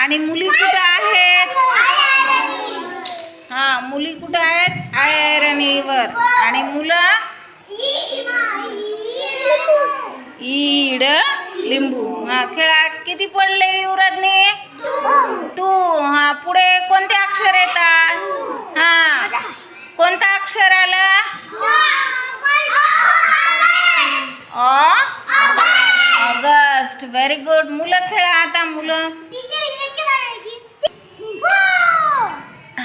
आणि मुली कुठं आहेत? हा मुली कुठं आहेत? आयरणीवर आणि मुलं? ईड लिंबू. हा खेळा किती पडले युवराजने? टू. हा पुढे कोणते अक्षर येतात? हा कोणतं अक्षर आलं? ऑगस्ट व्हेरी गुड मुलं खेळा आता मुलं.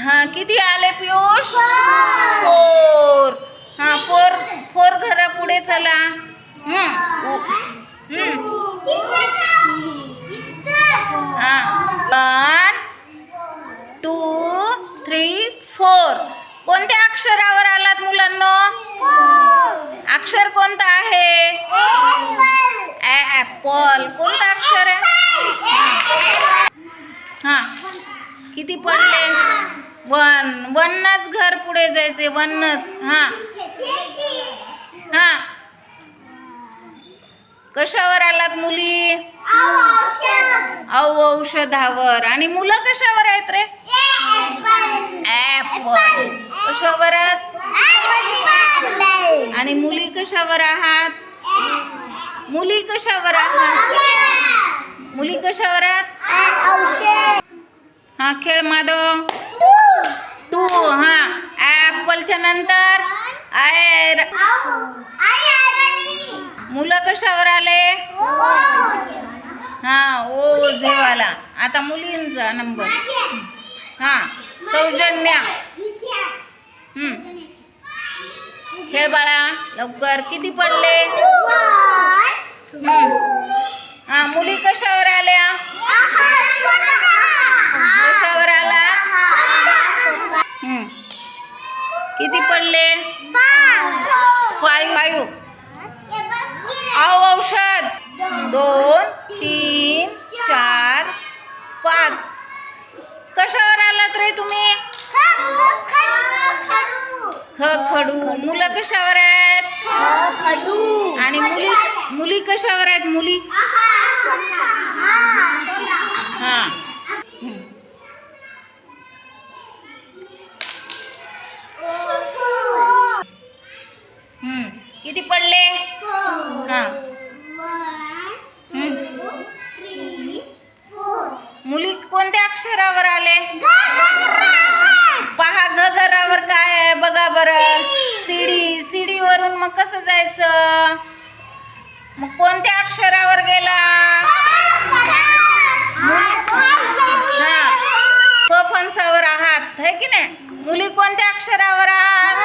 हा किती आले पियुष? फोर. हा फोर फोर घरा पुढे चला वन टू थ्री फोर. कोणत्या अक्षरावर आलात मुलांना? अक्षर कोणतं आहे? ऍपल कोणतं अक्षर आहे? हा. किती पडले वन वनच घर पुढे जायचे वनच. हा. हा. कशावर आलात मुली? औ औषधावर. आणि मुलं कशावर आहेत रे? कशावर आहेत? आणि मुली कशावर आहात? मुली कशावर आहात? मुली कशावर आहात? हा खेळ माधव टू हा ऍपलच्या नंतर आयर. मुलं कशावर आले? हा ओ झेवाला आता मुलींचा नंबर. हा सौजन्या. खेळ बाळा लवकर. किती पडले? हां हा मुली कशावर आल्या कशावर आला हम्म. किती पडले? फाईव्ह. फाईव्ह. औ औषध. दोन तीन चार पाच. कशावर आलात रे तुम्ही? ख खडू मुलं कशावर आहेत? आणि मुली मुली कशावर आहेत? मुली? हा हम्म. किती पडले हा हम्म. मुली कोणत्या अक्षरावर आले. पहा गगरावर काय आहे बघा बरं. सीडी! सीडीवरून मग कसं जायचं? मग कोणत्या अक्षरावर गेला? हा. फणसावर आहात है की नाही? मुली कोणत्या अक्षरावर आहात?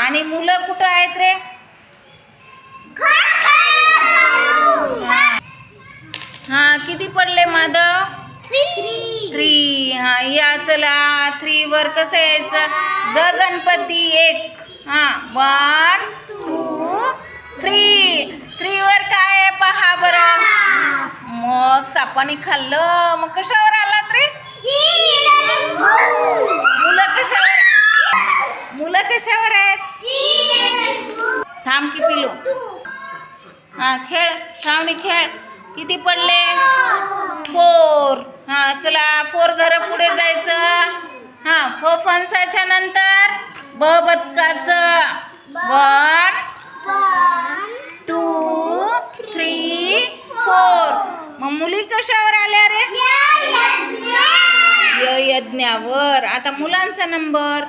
आणि मुलं कुठं आहेत रे? हा किती पडले माधव? थ्री हा या चला थ्री वर कसं यायचं? ग गणपती एक. हा वन टू थ्री थ्री वर काय पहा बरं. मग सापाने खाल्लं. मग कशावर आलात रे मुलं कशावर? मुलं कशावर आहेत? थांब की लो हा खेळ. श्रावणी खेळ. किती पडले? चला फोर घर पुढे जायचं. हा फ फणसाच्या नंतर ब बदकाचं वन टू थ्री फोर. मग मुली कशावर आल्या रे? य यज्ञावर. आता मुलांचा नंबर.